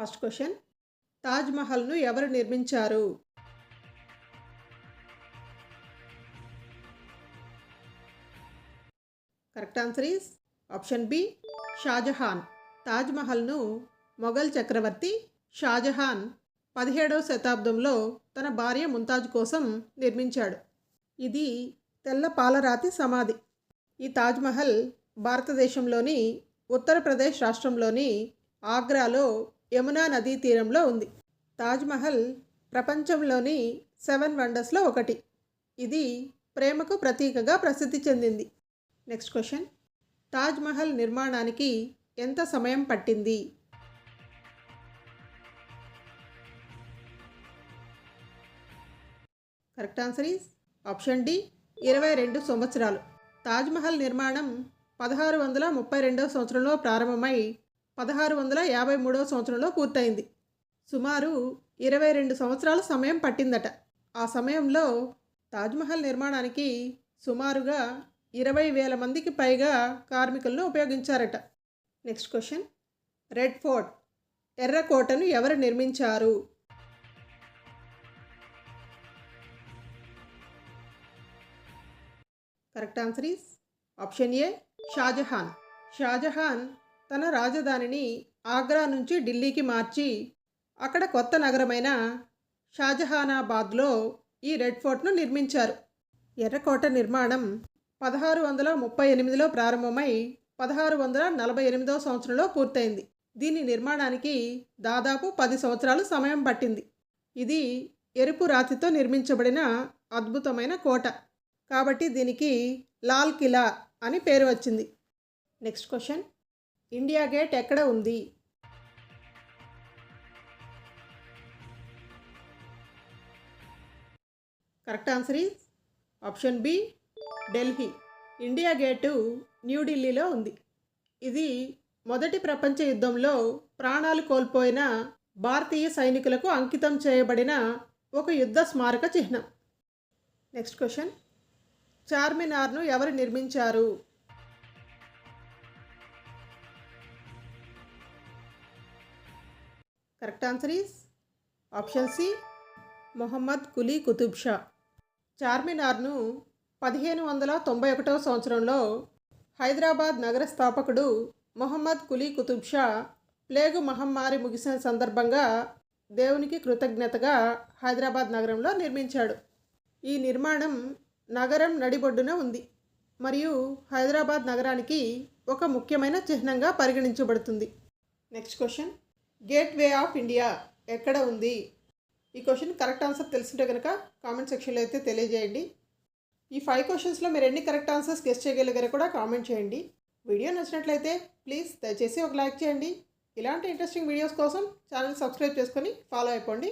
First question. Taj మహల్ను ఎవరు నిర్మించారు? Correct answer is option B Shahjahan. Taj మహల్ను Mughal చక్రవర్తి షాజహాన్ పదిహేడవ శతాబ్దంలో తన భార్య ముంతాజ్ కోసం నిర్మించాడు. ఇది తెల్ల పాలరాతి సమాధి. ఈ తాజ్ మహల్ భారతదేశంలోని ఉత్తరప్రదేశ్ రాష్ట్రంలోని ఆగ్రాలో యమునా నదీ తీరంలో ఉంది. తాజ్మహల్ ప్రపంచంలోని సెవెన్ వండర్స్లో ఒకటి. ఇది ప్రేమకు ప్రతీకగా ప్రసిద్ధి చెందింది. Next question. తాజ్మహల్ నిర్మాణానికి ఎంత సమయం పట్టింది? Correct answer is option D ఇరవై రెండు సంవత్సరాలు. తాజ్మహల్ నిర్మాణం పదహారు వందల ముప్పై రెండవ సంవత్సరంలో ప్రారంభమై పదహారు వందల యాభై మూడవ సంవత్సరంలో పూర్తయింది. సుమారు ఇరవై రెండు సంవత్సరాల సమయం పట్టిందట. ఆ సమయంలో తాజ్మహల్ నిర్మాణానికి సుమారుగా ఇరవై వేల మందికి పైగా కార్మికులను ఉపయోగించారట. Next question. రెడ్ ఫోర్ట్ ఎర్రకోటను ఎవరు నిర్మించారు? Correct answer is option A Shahjahan. Shahjahan తన రాజధానిని ఆగ్రా నుంచి ఢిల్లీకి మార్చి అక్కడ కొత్త నగరమైన షాజహానాబాద్లో ఈ రెడ్ ఫోర్ట్ను నిర్మించారు. ఎర్రకోట నిర్మాణం పదహారు వందల ముప్పై ఎనిమిదిలో ప్రారంభమై పదహారు వందల నలభై ఎనిమిదవ సంవత్సరంలో పూర్తయింది. దీని నిర్మాణానికి దాదాపు పది సంవత్సరాలు సమయం పట్టింది. ఇది ఎరుపు రాతితో నిర్మించబడిన అద్భుతమైన కోట. కాబట్టి దీనికి లాల్ కిలా అని పేరు వచ్చింది. Next question. ఇండియా గేట్ ఎక్కడ ఉంది? Correct answer is option B Delhi. India gate న్యూఢిల్లీలో ఉంది. ఇది మొదటి ప్రపంచ యుద్ధంలో ప్రాణాలు కోల్పోయిన భారతీయ సైనికులకు అంకితం చేయబడిన ఒక యుద్ధ స్మారక చిహ్నం. Next question. చార్మినార్ను ఎవరు నిర్మించారు? Correct answer is option C Mohammad Quli Qutub Shah చార్మినార్ను పదిహేను వందల తొంభై ఒకటవ సంవత్సరంలో హైదరాబాద్ నగర స్థాపకుడు మొహమ్మద్ కులీ కుతుబ్ షా ప్లేగు మహమ్మారి ముగిసిన సందర్భంగా దేవునికి కృతజ్ఞతగా హైదరాబాద్ నగరంలో నిర్మించాడు. ఈ నిర్మాణం నగరం నడిబొడ్డున ఉంది. మరియు హైదరాబాద్ నగరానికి ఒక ముఖ్యమైన చిహ్నంగా పరిగణించబడుతుంది. Next question gateway of India ఎక్కడ ఉంది? ఈ క్వశ్చన్ కరెక్ట్ ఆన్సర్ తెలుసుంటే కనుక కామెంట్ సెక్షన్లో అయితే తెలియజేయండి. ఈ ఫైవ్ క్వశ్చన్స్లో మీరు ఎన్ని కరెక్ట్ ఆన్సర్స్ గెస్ట్ చేయగలిగారో కూడా కామెంట్ చేయండి. వీడియో నచ్చినట్లయితే ప్లీజ్ దయచేసి ఒక లైక్ చేయండి. ఇలాంటి ఇంట్రెస్టింగ్ వీడియోస్ కోసం ఛానల్ సబ్స్క్రైబ్ చేసుకొని ఫాలో అయిపోండి.